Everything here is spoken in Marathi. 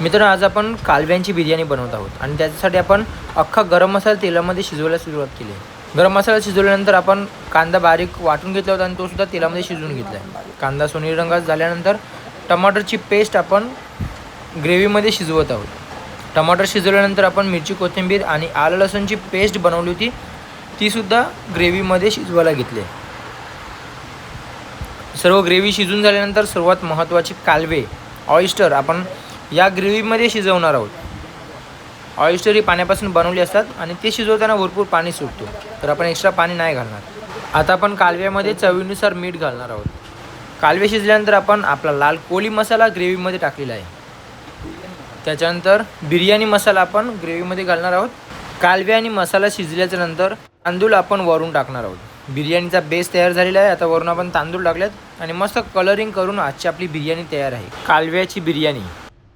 मित्रांनो आज आपण कालव्यांची बिर्याणी बनवत आहोत आणि त्याच्यासाठी आपण अख्खा गरम मसाला तेलामध्ये शिजवायला सुरुवात केली आहे. गरम मसाला शिजवल्यानंतर आपण कांदा बारीक वाटून घेतला होता आणि तो सुद्धा तेलामध्ये शिजवून घेतला आहे. कांदा सोनेरी रंगात झाल्यानंतर टमाटरची पेस्ट आपण ग्रेव्हीमध्ये शिजवत आहोत. टमाटर शिजवल्यानंतर आपण मिरची कोथिंबीर आणि आलं लसूणची पेस्ट बनवली होती. तीसुद्धा ग्रेव्हीमध्ये शिजवायला घेतली आहे. सर्व ग्रेव्ही शिजून झाल्यानंतर सर्वात महत्त्वाचे कालवे ऑइस्टर आपण या ग्रेव्हीमध्ये शिजवणार आहोत. ऑइस्टर ही पाण्यापासून बनवली असतात आणि ते शिजवताना भरपूर पाणी सुटतो. तर आपण एक्स्ट्रा पाणी नाही घालणार. आता आपण कालव्यामध्ये चवीनुसार मीठ घालणार आहोत. कालवे शिजल्यानंतर आपण आपला लाल कोळी मसाला ग्रेव्हीमध्ये टाकलेला आहे. त्याच्यानंतर बिर्याणी मसाला आपण ग्रेव्हीमध्ये घालणार आहोत. कालवे आणि मसाला शिजल्याच्या नंतर तांदूळ आपण वरून टाकणार आहोत. बिर्याणीचा बेस तयार झालेला आहे. आता वरून आपण तांदूळ टाकल्यात आणि मस्त कलरिंग करून आजची आपली बिर्याणी तयार आहे. कालव्याची बिर्याणी.